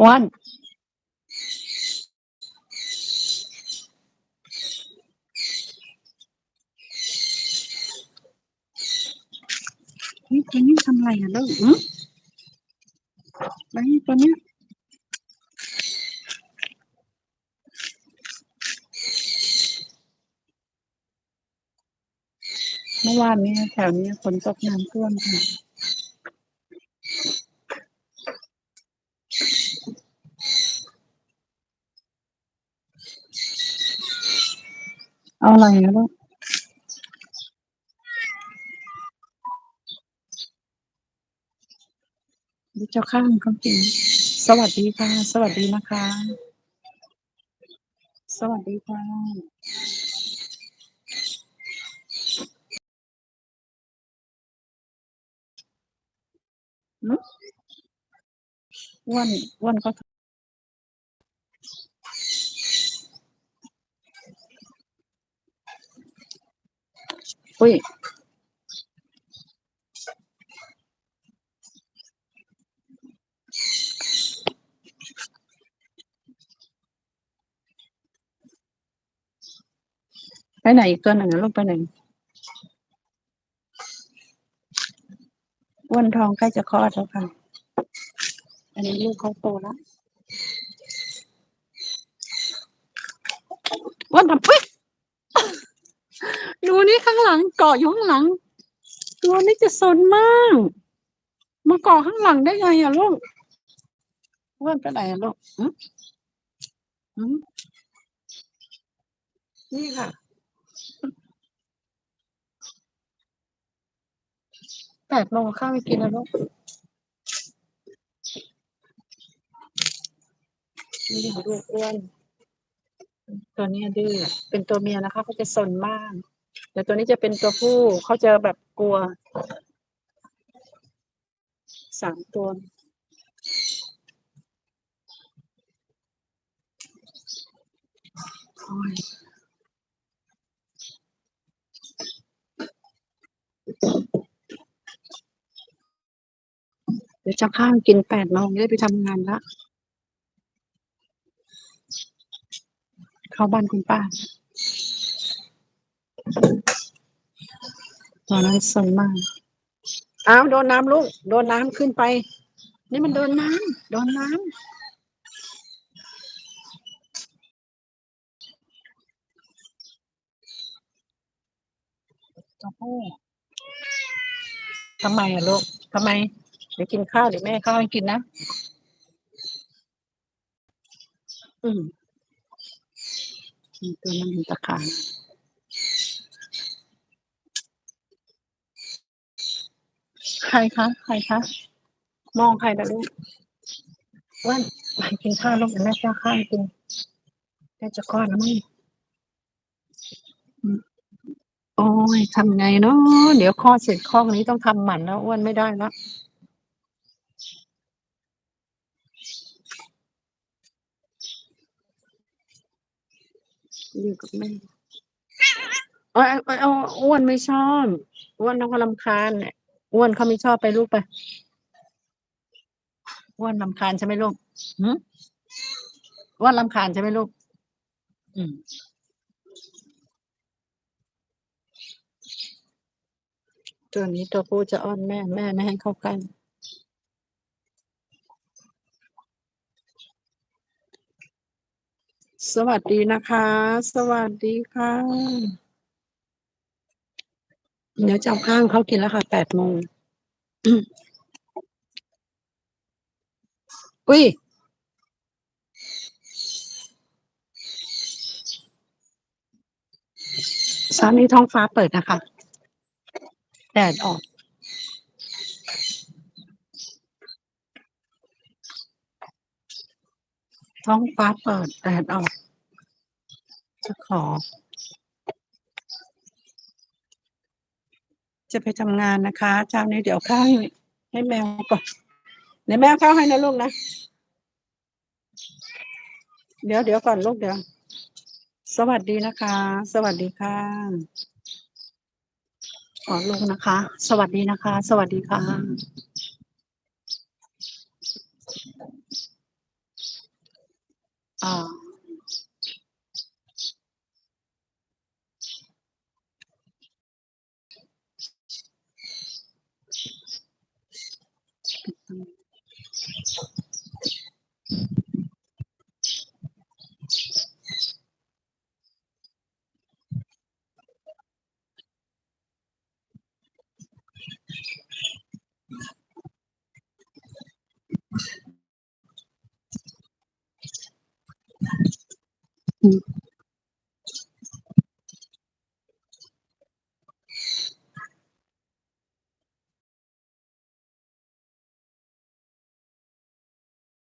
อ้วนนี่ตัวนี้ทำอะไรอะลูกอืมไอ้ตัวเนี้ยเมื่อวานนี้แถวนี้ฝนตกน้ำท่วมค่ะ เอาอะไรนะลูกดูเจ้าข้างเขากินสวัสดีค่ะ สวัสดีนะคะ สวัสดีค่ะอืมอ้วนอ้วนก็ อุ้ยไปไหนอีกตัวหนึ่งลูกไปไหนอ้วนทองใกล้จะคลอดแล้วค่ะ อันนี้ลูกเขาโตแล้วอ้วนทำเฮ้ย ข้างหลังเกาะอยู่ข้างหลัง ตัวนี้จะสนมากมาเกาะข้างหลังได้ไงอะลูกอ้วนไปไหนอะลูกอืมอืมนี่ค่ะแปดโมงข้าวไม่กินแล้วลูกนี่ดูอ้วนตัวนี้ดื้อเป็นตัวเมียนะคะเขาจะสนมาก แต่ตัวนี้จะเป็นตัวผู้เขาจะแบบกลัวสามตัวเดี๋ยวจะข้ามกินแปดโมงได้ไปทำงานละ เข้าบ้านคุณป้า ตอนนั้นสนมากอ้าวโดนน้ำลูก โดนน้ำขึ้นไป นี่มันโดนน้ำโดนน้ำตัวผู้ทำไมอะลูกทำไม เดี๋ยวกินข้าวเดี๋ยวแม่ข้าวให้กินนะ อืมตัวนั้นมีตะขาบ ใครคะใครคะมองใครนะลูกว่านไปกินข้าวลูกเดี๋ยวแม่จะเอาข้าวให้กินแม่จะคลอดแล้วมั้งอืมโอ้ยทำไงเนาะเดี๋ยวคลอดเสร็จคลอกนี้ต้องทำหมันแล้วอ้วนไม่ได้แล้วอยู่กับแม่เอ้ยเอ้ยเอาอ้วนไม่ชอบอ้วนน้องก็รำคาญเนี่ย อ้วนเขาไม่ชอบไปลูกไปอ้วนรำคาญใช่ไหมลูกหืมอ้วนรำคาญใช่ไหมลูก อืมตัวนี้ตัวผู้จะอ้อนแม่แม่ไม่ให้เข้าใกล้สวัสดีนะคะ สวัสดีค่ะ เดี๋ยวจะเอาข้างเขากินแล้วค่ะแปดโมงอุ้ยเช้านี้ท้องฟ้าเปิดนะคะ แดดออกท้องฟ้าเปิดแดดออก จะขอ จะไปทำงานนะคะเช้านี้เดี๋ยวข้าวให้ให้แมวก่อนเดี๋ยวแม่ข้าวให้นะลูกนะ เดี๋ยวเดี๋ยวก่อนลูกเดี๋ยว สวัสดีนะคะ สวัสดีค่ะขอลงนะคะ สวัสดีนะคะ สวัสดีค่ะอ๋อ อืม